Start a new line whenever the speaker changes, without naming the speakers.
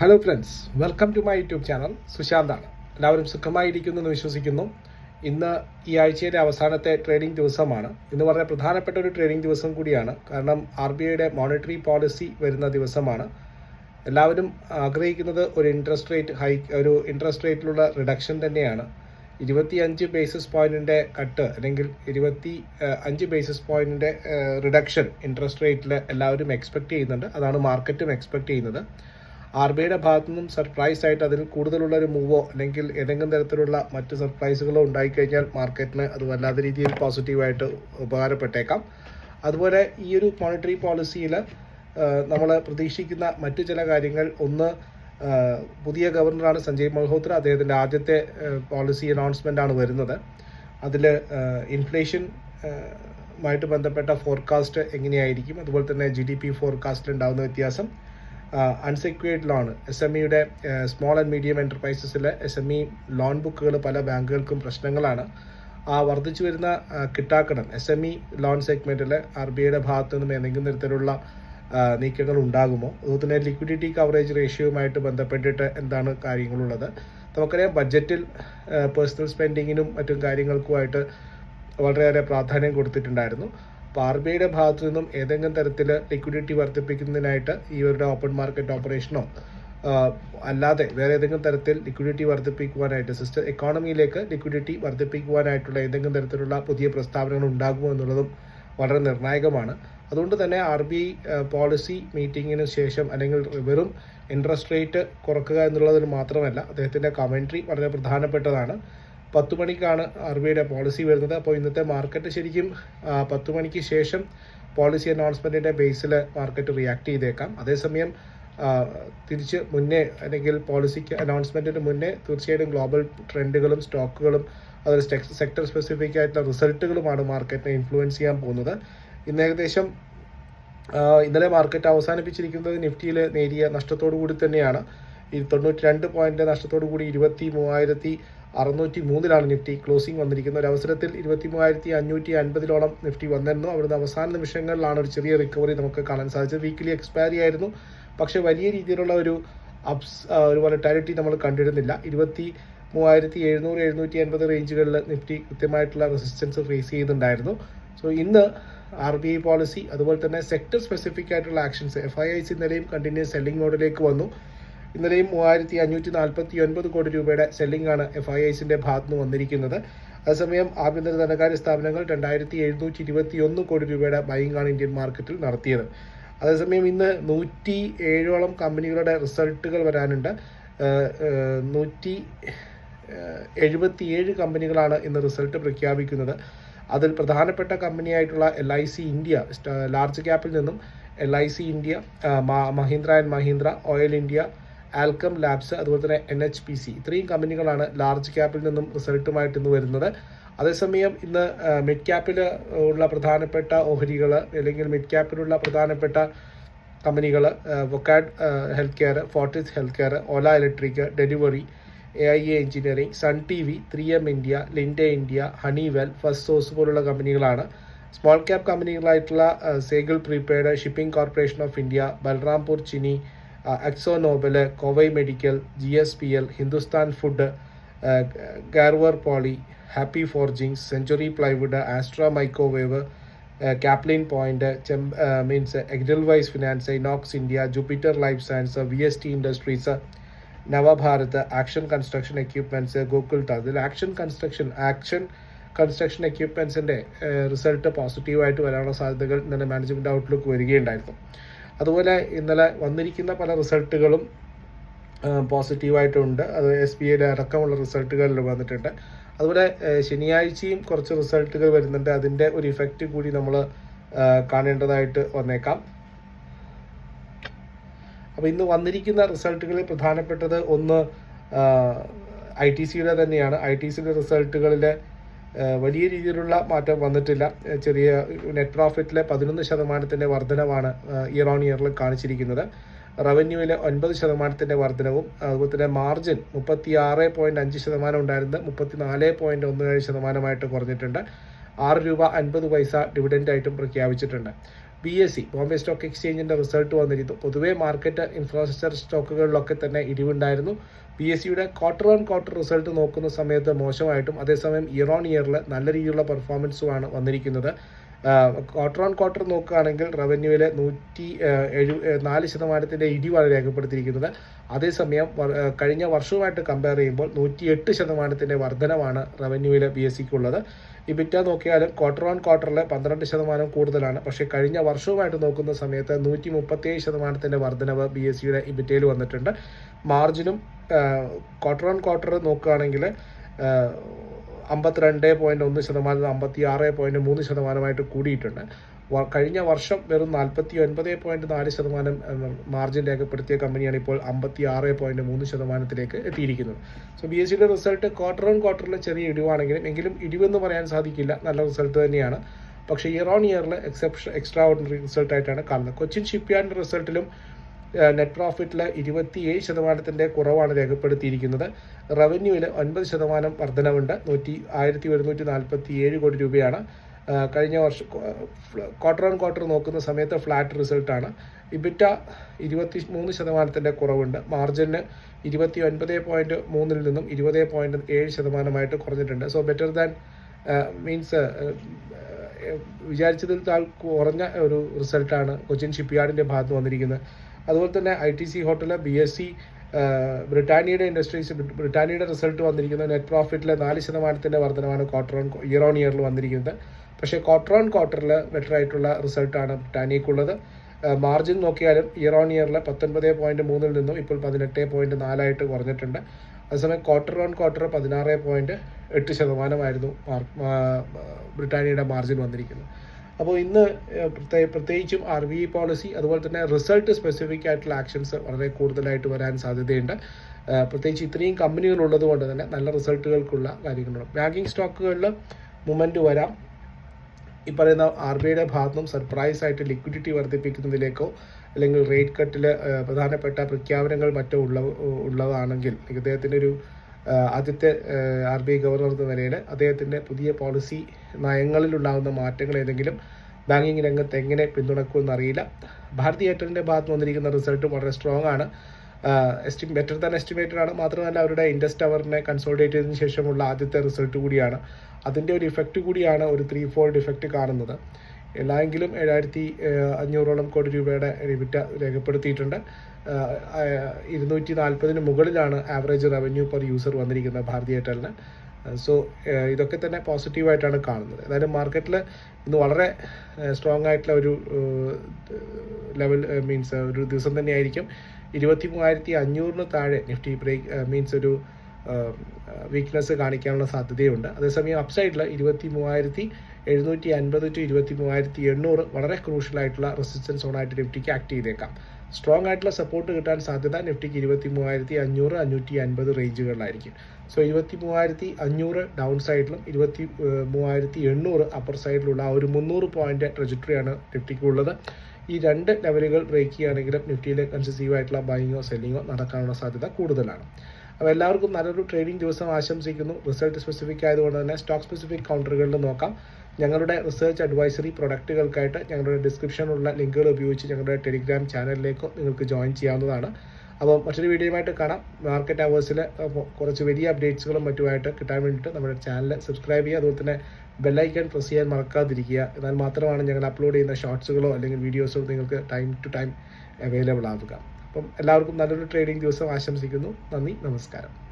Hello friends welcome to my YouTube channel സുശാന്താണ്. എല്ലാവരും സുഖമായിരിക്കുന്നു എന്ന് വിശ്വസിക്കുന്നു. ഇന്ന് ഈ ആഴ്ചയിലെ അവസാനത്തെ ട്രേഡിംഗ് ദിവസമാണ്. ഇന്ന് വളരെ പ്രധാനപ്പെട്ട ഒരു ട്രേഡിംഗ് ദിവസം കൂടിയാണ്. കാരണം ആർ ബി ഐയുടെ മോണിറ്ററി പോളിസി വരുന്ന ദിവസമാണ്. എല്ലാവരും ആഗ്രഹിക്കുന്നത് ഒരു ഇൻട്രസ്റ്റ് റേറ്റ് ഹൈക്ക് ഒരു ഇൻട്രസ്റ്റ് റേറ്റിലുള്ള റിഡക്ഷൻ തന്നെയാണ്. ഇരുപത്തി അഞ്ച് ബേസിസ് പോയിന്റിന്റെ കട്ട് അല്ലെങ്കിൽ ഇരുപത്തി അഞ്ച് ബേസിസ് പോയിന്റിന്റെ റിഡക്ഷൻ ഇൻട്രസ്റ്റ് റേറ്റിൽ എല്ലാവരും എക്സ്പെക്ട് ചെയ്യുന്നുണ്ട്. അതാണ് മാർക്കറ്റും എക്സ്പെക്ട് ചെയ്യുന്നത്. ആർ ബി ഐയുടെ ഭാഗത്തു നിന്നും സർപ്രൈസ് ആയിട്ട് അതിൽ കൂടുതലുള്ള ഒരു മൂവോ അല്ലെങ്കിൽ ഏതെങ്കിലും തരത്തിലുള്ള മറ്റ് സർപ്രൈസുകളോ ഉണ്ടായിക്കഴിഞ്ഞാൽ മാർക്കറ്റിന് അത് വല്ലാത്ത രീതിയിൽ പോസിറ്റീവായിട്ട് ഉപകാരപ്പെട്ടേക്കാം. അതുപോലെ ഈ ഒരു മോണിറ്ററി പോളിസിയിൽ നമ്മൾ പ്രതീക്ഷിക്കുന്ന മറ്റു ചില കാര്യങ്ങൾ. ഒന്ന് പുതിയ ഗവർണറാണ് സഞ്ജയ് മൽഹോത്ര. അദ്ദേഹത്തിന്റെ ആദ്യത്തെ പോളിസി അനൗൺസ്മെന്റ് ആണ് വരുന്നത്. അതിൽ ഇൻഫ്ലേഷൻ മായിട്ട് ബന്ധപ്പെട്ട ഫോർകാസ്റ്റ് എങ്ങനെയായിരിക്കും? അതുപോലെ തന്നെ ജി ഡി പി ഫോർകാസ്റ്റിൽ ഉണ്ടാകുന്ന വ്യത്യാസം. അൺസെക്യൂർഡ് ലോൺ എസ് എം ഇയുടെ സ്മോൾ ആൻഡ് മീഡിയം എന്റർപ്രൈസസിലെ എസ് എം ഇ ലോൺ ബുക്കുകൾ പല ബാങ്കുകൾക്കും പ്രശ്നങ്ങളാണ്. ആ വർദ്ധിച്ചു വരുന്ന കിട്ടാക്കടം എസ് എം ഇ ലോൺ സെഗ്മെന്റിൽ ആർ ബി ഐയുടെ ഭാഗത്തു നിന്നും ഏതെങ്കിലും തരത്തിലുള്ള നീക്കങ്ങൾ ഉണ്ടാകുമോ? അതുപോലെ തന്നെ ലിക്വിഡിറ്റി കവറേജ് റേഷ്യോയുമായിട്ട് ബന്ധപ്പെട്ടിട്ട് എന്താണ് കാര്യങ്ങളുള്ളത്? നമുക്കറിയാം ബഡ്ജറ്റിൽ പേഴ്സണൽ സ്പെൻഡിങ്ങിനും മറ്റും കാര്യങ്ങൾക്കുമായിട്ട് വളരെയേറെ പ്രാധാന്യം കൊടുത്തിട്ടുണ്ടായിരുന്നു. അപ്പോൾ ആർ ബി ഐയുടെ ഭാഗത്തു നിന്നും ഏതെങ്കിലും തരത്തിൽ ലിക്വിഡിറ്റി വർദ്ധിപ്പിക്കുന്നതിനായിട്ട് ഇവരുടെ ഓപ്പൺ മാർക്കറ്റ് ഓപ്പറേഷനോ അല്ലാതെ വേറെ ഏതെങ്കിലും തരത്തിൽ ലിക്വിഡിറ്റി വർദ്ധിപ്പിക്കുവാനായിട്ട് സിസ്റ്റം എക്കോണമിയിലേക്ക് ലിക്വിഡിറ്റി വർദ്ധിപ്പിക്കുവാനായിട്ടുള്ള ഏതെങ്കിലും തരത്തിലുള്ള പുതിയ പ്രസ്താവനകൾ ഉണ്ടാകുമോ എന്നുള്ളതും വളരെ നിർണായകമാണ്. അതുകൊണ്ട് തന്നെ ആർ ബി പോളിസി മീറ്റിങ്ങിന് ശേഷം അല്ലെങ്കിൽ വെറും ഇൻട്രസ്റ്റ് റേറ്റ് കുറക്കുക എന്നുള്ളതിന് മാത്രമല്ല അദ്ദേഹത്തിന്റെ കമൻട്രി വളരെ പ്രധാനപ്പെട്ടതാണ്. പത്ത് മണിക്കാണ് ആർ ബി ഐയുടെ പോളിസി വരുന്നത്. അപ്പോൾ ഇന്നത്തെ മാർക്കറ്റ് ശരിക്കും പത്ത് മണിക്ക് ശേഷം പോളിസി അനൗൺസ്മെന്റിന്റെ ബേസിൽ മാർക്കറ്റ് റിയാക്ട് ചെയ്തേക്കാം. അതേസമയം തിരിച്ച് മുന്നേ അല്ലെങ്കിൽ പോളിസിക്ക് അനൗൺസ്മെന്റിന് മുന്നേ തീർച്ചയായിട്ടും ഗ്ലോബൽ ട്രെൻഡുകളും സ്റ്റോക്കുകളും അതൊരു സെക്ടർ സ്പെസിഫിക് ആയിട്ടുള്ള റിസൾട്ടുകളുമാണ് മാർക്കറ്റിനെ ഇൻഫ്ലുവൻസ് ചെയ്യാൻ പോകുന്നത്. ഇന്ന് ഏകദേശം ഇന്നലെ മാർക്കറ്റ് അവസാനിപ്പിച്ചിരിക്കുന്നത് നിഫ്റ്റിയിൽ നേരിയ നഷ്ടത്തോടു കൂടി തന്നെയാണ്. തൊണ്ണൂറ്റി രണ്ട് പോയിന്റ് നഷ്ടത്തോടു കൂടി ഇരുപത്തി മൂവായിരത്തി അറുന്നൂറ്റി മൂന്നിലാണ് നിഫ്റ്റി ക്ലോസിംഗ് വന്നിരിക്കുന്ന ഒരു അവസരത്തിൽ ഇരുപത്തി മൂവായിരത്തി അഞ്ഞൂറ്റി അൻപതിലോളം നിഫ്റ്റി വന്നിരുന്നു. അവിടുന്ന് അവസാന നിമിഷങ്ങളിലാണ് ഒരു ചെറിയ റിക്കവറി നമുക്ക് കാണാൻ സാധിച്ചത്. വീക്കിലി എക്സ്പയറി ആയിരുന്നു. പക്ഷേ വലിയ രീതിയിലുള്ള ഒരു അപ്സ് ഒരു വോളറ്റാലിറ്റി നമ്മൾ കണ്ടിരുന്നില്ല. ഇരുപത്തി മൂവായിരത്തി എഴുന്നൂറ് എഴുന്നൂറ്റി അൻപത് റേഞ്ചുകളിൽ നിഫ്റ്റി കൃത്യമായിട്ടുള്ള റെസിസ്റ്റൻസ് ഫേസ് ചെയ്യുന്നുണ്ടായിരുന്നു സോ ഇന്ന് ആർ ബി ഐ പോളിസി അതുപോലെ തന്നെ സെക്ടർ സ്പെസിഫിക് ആയിട്ടുള്ള actions F I I C നിലയും കണ്ടിന്യൂസ് സെല്ലിംഗ് മോഡിലേക്ക് വന്നു. ഇന്നലെയും മൂവായിരത്തി അഞ്ഞൂറ്റി നാൽപ്പത്തി ഒൻപത് കോടി രൂപയുടെ സെല്ലിംഗ് ആണ് എഫ് ഐ ഐസിന്റെ ഭാഗത്ത് നിന്ന് വന്നിരിക്കുന്നത്. അതേസമയം ആഭ്യന്തര ധനകാര്യ സ്ഥാപനങ്ങൾ രണ്ടായിരത്തി എഴുന്നൂറ്റി ഇരുപത്തി ഒന്ന് കോടി രൂപയുടെ ബൈങ് ആണ് ഇന്ത്യൻ മാർക്കറ്റിൽ നടത്തിയത്. അതേസമയം ഇന്ന് നൂറ്റി ഏഴോളം കമ്പനികളുടെ റിസൾട്ടുകൾ വരാനുണ്ട്. നൂറ്റി എഴുപത്തിയേഴ് കമ്പനികളാണ് ഇന്ന് റിസൾട്ട് പ്രഖ്യാപിക്കുന്നത്. അതിൽ പ്രധാനപ്പെട്ട കമ്പനിയായിട്ടുള്ള L I C India large ക്യാപ്പിൽ നിന്നും L I C India Mahindra and Mahindra oil India Alkem labs അതുപോലെ തന്നെ എൻ എച്ച് പി സി ഇത്രയും കമ്പനികളാണ് ലാർജ് ക്യാപ്പിൽ നിന്നും റിസൾട്ടുമായിട്ട് ഇന്ന് വരുന്നത്. അതേസമയം ഇന്ന് മിഡ് ക്യാപ്പിൽ ഉള്ള പ്രധാനപ്പെട്ട ഓഹരികൾ അല്ലെങ്കിൽ മിഡ് ക്യാപ്പിലുള്ള പ്രധാനപ്പെട്ട കമ്പനികൾ Wockhardt health care Fortis health care Ola electric delivery A I A engineering Sun T V three M India Linde India Honeywell first source പോലുള്ള കമ്പനികളാണ്. സ്മോൾ ക്യാപ് കമ്പനികളായിട്ടുള്ള സേഗിൾ prepaid shipping corporation of India Balrampur Chini Exo Nobel Kovai medical G S P L Hindustan food Garware poly happy forgings century plywood Astra microwave Caplin point chem means എഗ്രിൽവൈസ് finance Inox India Jupiter life science V S T industries Navbharat action construction equipments Google ടാസ് ഇതിൽ action construction action construction എക്യുപ്മെൻസിന്റെ result പോസിറ്റീവായിട്ട് വരാനുള്ള സാധ്യതകൾ ഇന്നലെ management outlook വരികയുണ്ടായിരുന്നു. അതുപോലെ ഇന്നലെ വന്നിരിക്കുന്ന പല റിസൾട്ടുകളും പോസിറ്റീവായിട്ടുണ്ട്. അത് എസ് ബി ഐയുടെ അടക്കമുള്ള റിസൾട്ടുകളിൽ വന്നിട്ടുണ്ട്. അതുപോലെ ശനിയാഴ്ചയും കുറച്ച് റിസൾട്ടുകൾ വരുന്നുണ്ട്. അതിന്റെ ഒരു ഇഫക്റ്റ് കൂടി നമ്മൾ കാണേണ്ടതായിട്ട് വന്നേക്കാം. അപ്പോൾ ഇന്ന് വന്നിരിക്കുന്ന റിസൾട്ടുകളിൽ പ്രധാനപ്പെട്ടത് ഒന്ന് ഐ ടി സിയുടെ തന്നെയാണ്. ഐ ടി സിയുടെ റിസൾട്ടുകളിൽ വലിയ രീതിയിലുള്ള മാറ്റം വന്നിട്ടില്ല. ചെറിയ നെറ്റ് പ്രോഫിറ്റിലെ പതിനൊന്ന് ശതമാനത്തിന്റെ വർധനവാണ് ഇയർ ഓൺ ഇയറിൽ കാണിച്ചിരിക്കുന്നത്. റവന്യൂവിലെ ഒൻപത് ശതമാനത്തിന്റെ വർധനവും അതുപോലെ തന്നെ മാർജിൻ മുപ്പത്തി ആറ് പോയിന്റ് അഞ്ച് ശതമാനം ഉണ്ടായിരുന്നത് മുപ്പത്തി നാല് പോയിന്റ് ഒന്ന് ഏഴ് ശതമാനമായിട്ട് കുറഞ്ഞിട്ടുണ്ട്. ആറ് രൂപ അൻപത് പൈസ ഡിവിഡന്റായിട്ടും പ്രഖ്യാപിച്ചിട്ടുണ്ട്. B S C Bombay stock എക്സ്ചേഞ്ചിന്റെ result വന്നിരുന്നു. പൊതുവേ മാർക്കറ്റ് ഇൻഫ്രാസ്ട്രക്ചർ സ്റ്റോക്കുകളിലൊക്കെ തന്നെ ഇടിവുണ്ടായിരുന്നു. ബി എസ് സിയുടെ ക്വാർട്ടർ ഓൺ ക്വാർട്ടർ റിസൾട്ട് നോക്കുന്ന സമയത്ത് മോശമായിട്ടും അതേസമയം ഇയർ ഓൺ ഇയറിൽ നല്ല രീതിയിലുള്ള പെർഫോമൻസുമാണ് വന്നിരിക്കുന്നത്. ക്വാർട്ടർ ഓൺ ക്വാർട്ടർ നോക്കുകയാണെങ്കിൽ റവന്യൂവിലെ നൂറ്റി എഴു നാല് ശതമാനത്തിന്റെ ഇടിവാണ് രേഖപ്പെടുത്തിയിരിക്കുന്നത്. അതേസമയം കഴിഞ്ഞ വർഷവുമായിട്ട് കമ്പയർ ചെയ്യുമ്പോൾ നൂറ്റി എട്ട് ശതമാനത്തിന്റെ വർധനമാണ് റവന്യൂവിലെ ബി എസ് സിക്കുള്ളത് ഇബിറ്റ നോക്കിയാലും ക്വാർട്ടർ ഓൺ ക്വാർട്ടറിൽ പന്ത്രണ്ട് ശതമാനം കൂടുതലാണ്. പക്ഷേ കഴിഞ്ഞ വർഷവുമായിട്ട് നോക്കുന്ന സമയത്ത് നൂറ്റി മുപ്പത്തിയേഴ് ശതമാനത്തിന്റെ വർധനവ് ബി എസ് സിയുടെ ഇബിറ്റയിൽ വന്നിട്ടുണ്ട്. മാർജിനും ക്വാർട്ടർ ഓൺ ക്വാർട്ടർ നോക്കുകയാണെങ്കിൽ അമ്പത്തിരണ്ട് പോയിന്റ് ഒന്ന് ശതമാനം അമ്പത്തി ആറ് പോയിന്റ് മൂന്ന് ശതമാനമായിട്ട് കൂടിയിട്ടുണ്ട്. കഴിഞ്ഞ വർഷം വെറും നാൽപ്പത്തി ഒൻപത് പോയിന്റ് നാല് ശതമാനം മാർജിൻ രേഖപ്പെടുത്തിയ കമ്പനിയാണ് ഇപ്പോൾ അമ്പത്തി ആറ് പോയിന്റ് മൂന്ന് ശതമാനത്തിലേക്ക് എത്തിയിരിക്കുന്നത്. സോ ബി എസ് സിയുടെ റിസൾട്ട് ക്വാർട്ടർ ഓൺ ക്വാർട്ടറിൽ ചെറിയ ഇടിവാണെങ്കിലും എങ്കിലും ഇടിവെന്ന് പറയാൻ സാധിക്കില്ല. നല്ല റിസൾട്ട് തന്നെയാണ്. പക്ഷേ ഇയർ ഓൺ ഇയറിൽ എക്സെപ്ഷൻ എക്സ്ട്രാ ഓർഡിനറി റിസൾട്ടായിട്ടാണ് കാണുന്നത്. കൊച്ചിൻ ഷിപ്പ്യാർഡിന്റെ റിസൾട്ടിലും നെറ്റ് പ്രോഫിറ്റിൽ ഇരുപത്തിയേഴ് ശതമാനത്തിന്റെ കുറവാണ് രേഖപ്പെടുത്തിയിരിക്കുന്നത്. റവന്യൂവിൽ ഒൻപത് ശതമാനം വർധനവുണ്ട്. നൂറ്റി ആയിരത്തി ഒരുന്നൂറ്റി നാൽപ്പത്തി ഏഴ് കോടി രൂപയാണ്. കഴിഞ്ഞ വർഷം ക്വാർട്ടർ ഓൺ ക്വാർട്ടർ നോക്കുന്ന സമയത്ത് ഫ്ലാറ്റ് റിസൾട്ടാണ് ഇബിറ്റ ഇരുപത്തി മൂന്ന് ശതമാനത്തിന്റെ കുറവുണ്ട്. മാർജിന് ഇരുപത്തി ഒൻപത് പോയിന്റ് മൂന്നിൽ നിന്നും ഇരുപത് പോയിന്റ് ഏഴ് ശതമാനമായിട്ട് കുറഞ്ഞിട്ടുണ്ട്. സോ ബെറ്റർ ദാൻ മീൻസ് വിചാരിച്ചതിൽ താൽ കുറഞ്ഞ ഒരു റിസൾട്ടാണ് കൊച്ചിൻ ഷിപ്പ് യാർഡിന്റെ ഭാഗത്ത് വന്നിരിക്കുന്നത്. അതുപോലെ തന്നെ I T C hotel B S C ബ്രിട്ടാനിയയുടെ industries ബ്രിട്ടാനിയയുടെ റിസൾട്ട് വന്നിരിക്കുന്നത് നെറ്റ് പ്രോഫിറ്റിലെ നാല് ശതമാനത്തിന്റെ വർധനമാണ് ക്വാർട്ടർ ഓൺ ഇയർ ഓൺ ഇയറിൽ വന്നിരിക്കുന്നത്. പക്ഷേ ക്വാർട്ടർ ഓൺ ക്വാർട്ടറിൽ ബെറ്റർ ആയിട്ടുള്ള റിസൾട്ടാണ് ബ്രിട്ടാനിയക്കുള്ളത്. മാർജിൻ നോക്കിയാലും ഇയർ ഓൺ ഇയറിൽ പത്തൊൻപത് പോയിന്റ് മൂന്നിൽ നിന്നും ഇപ്പോൾ പതിനെട്ട് പോയിന്റ് നാലായിട്ട് കുറഞ്ഞിട്ടുണ്ട്. അതേസമയം ക്വാർട്ടർ ഓൺ ക്വാർട്ടർ പതിനാറ് പോയിന്റ് എട്ട് ശതമാനമായിരുന്നു ബ്രിട്ടാനിയുടെ ബ്രിട്ടാനിയയുടെ മാർജിൻ വന്നിരിക്കുന്നത്. അപ്പോൾ ഇന്ന് പ്രത്യേകിച്ചും ആർ ബി പോളിസി അതുപോലെ തന്നെ റിസൾട്ട് സ്പെസിഫിക് ആയിട്ടുള്ള ആക്ഷൻസ് വളരെ കൂടുതലായിട്ട് വരാൻ സാധ്യതയുണ്ട്. പ്രത്യേകിച്ച് ഇത്രയും കമ്പനികൾ ഉള്ളത് കൊണ്ട് തന്നെ നല്ല റിസൾട്ടുകൾക്കുള്ള കാര്യങ്ങളുണ്ട്. ബാങ്കിങ് സ്റ്റോക്കുകളിൽ മൂവ്മെന്റ് വരാം. ഈ പറയുന്ന ആർ ബി ഐയുടെ ഭാഗത്തുനിന്നും സർപ്രൈസ് ആയിട്ട് ലിക്വിഡിറ്റി വർദ്ധിപ്പിക്കുന്നതിലേക്കോ അല്ലെങ്കിൽ റേറ്റ് കട്ടിൽ പ്രധാനപ്പെട്ട പ്രഖ്യാപനങ്ങൾ മറ്റോ ഉള്ള ഉള്ളതാണെങ്കിൽ ഇദ്ദേഹത്തിന്റെ ഒരു ആദ്യത്തെ ആർ ബി ഐ ഗവർണർ എന്ന നിലയിൽ അദ്ദേഹത്തിന്റെ പുതിയ പോളിസി നയങ്ങളിലുണ്ടാകുന്ന മാറ്റങ്ങൾ ഏതെങ്കിലും ബാങ്കിങ് രംഗത്ത് എങ്ങനെ പിന്തുണക്കുമെന്ന് അറിയില്ല. ഭാരതി എയർടെലിന്റെ ഭാഗത്ത് വന്നിരിക്കുന്ന റിസൾട്ട് വളരെ സ്ട്രോങ് ആണ്. എസ്റ്റി ബെറ്റർ ദാൻ എസ്റ്റിമേറ്റഡ് ആണ്. മാത്രമല്ല അവരുടെ ഇൻഡസ്റ്റ് ടവറിനെ കൺസോൾട്ടേറ്റ് ചെയ്തതിനു ശേഷമുള്ള ആദ്യത്തെ റിസൾട്ട് കൂടിയാണ്. അതിന്റെ ഒരു ഇഫക്റ്റ് കൂടിയാണ് ഒരു ത്രീ ഫോൾഡ് ഇഫക്റ്റ് കാണുന്നത്. എല്ലാമെങ്കിലും ഏഴായിരത്തി അഞ്ഞൂറോളം കോടി രൂപയുടെ റിവിറ്റ രേഖപ്പെടുത്തിയിട്ടുണ്ട്. ഇരുന്നൂറ്റി നാൽപ്പതിന് മുകളിലാണ് ആവറേജ് റവന്യൂ പെർ യൂസർ വന്നിരിക്കുന്നത് ഭാരതി എയർടെലിന് സോ ഇതൊക്കെ തന്നെ പോസിറ്റീവായിട്ടാണ് കാണുന്നത്. ഏതായാലും മാർക്കറ്റിൽ ഇന്ന് വളരെ സ്ട്രോങ് ആയിട്ടുള്ള ഒരു ലെവൽ മീൻസ് ഒരു ദിവസം തന്നെയായിരിക്കും. ഇരുപത്തി മൂവായിരത്തി അഞ്ഞൂറിന് താഴെ നിഫ്റ്റി ബ്രേക്ക് മീൻസ് ഒരു വീക്ക്നെസ് കാണിക്കാനുള്ള സാധ്യതയുണ്ട്. അതേസമയം അപ്സൈഡിൽ ഇരുപത്തി മൂവായിരത്തി എഴുന്നൂറ്റി അൻപത് ടു ഇരുപത്തി മൂവായിരത്തി എണ്ണൂറ് വളരെ ക്രൂഷ്യൽ ആയിട്ടുള്ള റെസിസ്റ്റൻസ് സോണായിട്ട് നിഫ്റ്റിക്ക് ആക്ട് ചെയ്തേക്കാം. സ്ട്രോങ് ആയിട്ടുള്ള സപ്പോർട്ട് കിട്ടാൻ സാധ്യത നിഫ്റ്റിക്ക് ഇരുപത്തി മൂവായിരത്തി അഞ്ഞൂറ് അഞ്ഞൂറ്റി അൻപത് റേഞ്ചുകളിലായിരിക്കും സോ ഇരുപത്തി മൂവായിരത്തി അഞ്ഞൂറ് ഡൗൺ സൈഡിലും ഇരുപത്തി മൂവായിരത്തി എണ്ണൂറ് അപ്പർ സൈഡിലുള്ള ആ ഒരു മുന്നൂറ് പോയിന്റ് ട്രജക്ടറിയാണ് നിഫ്റ്റിക്കുള്ളത് ഈ രണ്ട് ലെവലുകൾ ബ്രേക്ക് ചെയ്യുകയാണെങ്കിലും നിഫ്റ്റിയിലെ കൺസസീവ് ആയിട്ടുള്ള ബൈങ്ങോ സെല്ലിങ്ങോ നടക്കാനുള്ള സാധ്യത കൂടുതലാണ്. അപ്പോൾ എല്ലാവർക്കും നല്ലൊരു ട്രേഡിംഗ് ദിവസം ആശംസിക്കുന്നു. റിസൾട്ട് സ്പെസിഫിക് ആയതുകൊണ്ട് തന്നെ സ്റ്റോക്ക് സ്പെസിഫിക് കൗണ്ടറുകളിൽ നോക്കാം. ഞങ്ങളുടെ റിസർച്ച് അഡ്വൈസറി പ്രൊഡക്റ്റുകൾക്കായിട്ട് ഞങ്ങളുടെ ഡിസ്ക്രിപ്ഷനിലുള്ള ലിങ്കുകൾ ഉപയോഗിച്ച് ഞങ്ങളുടെ ടെലിഗ്രാം ചാനലിലേക്കോ നിങ്ങൾക്ക് ജോയിൻ ചെയ്യാവുന്നതാണ്. അപ്പോൾ മറ്റൊരു വീഡിയോയുമായിട്ട് കാണാം. മാർക്കറ്റ് അവേഴ്സിൽ കുറച്ച് വലിയ അപ്ഡേറ്റ്സുകളും മറ്റുമായിട്ട് കിട്ടാൻ വേണ്ടിയിട്ട് നമ്മുടെ ചാനൽ സബ്സ്ക്രൈബ് ചെയ്യുക. അതുപോലെ തന്നെ ബെല്ലൈക്കൺ പ്രസ് ചെയ്യാൻ മറക്കാതിരിക്കുക. എന്നാൽ മാത്രമാണ് ഞങ്ങൾ അപ്ലോഡ് ചെയ്യുന്ന ഷോർട്സുകളോ അല്ലെങ്കിൽ വീഡിയോസോ നിങ്ങൾക്ക് ടൈം ടു ടൈം അവൈലബിൾ ആവുക. അപ്പം എല്ലാവർക്കും നല്ലൊരു ട്രേഡിംഗ് ദിവസം ആശംസിക്കുന്നു. നന്ദി നമസ്കാരം.